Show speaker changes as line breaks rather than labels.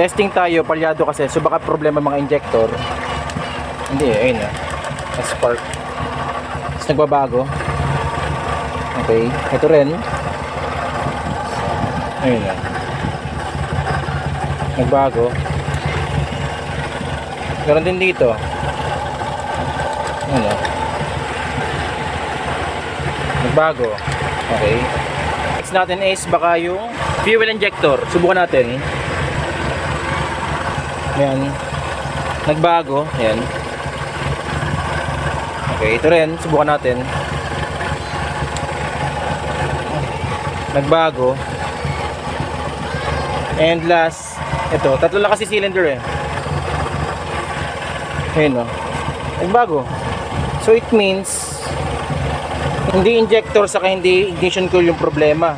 Testing tayo, palyado kasi. So baka problema mga injector. Hindi eh, ayun na. Na-spark. Tapos nagbabago. Okay, ito rin. Ayun na. Nagbago. Meron din dito. Ano? Nagbago. Okay. Next natin is baka yung fuel injector. Subukan natin. Ayan. Nagbago. Ayan. Okay, ito rin. Subukan natin. Nagbago. And last, ito. Tatlo lang kasi cylinder eh. Ayun o. Nagbago. So it means, hindi injector saka hindi ignition coil yung problema.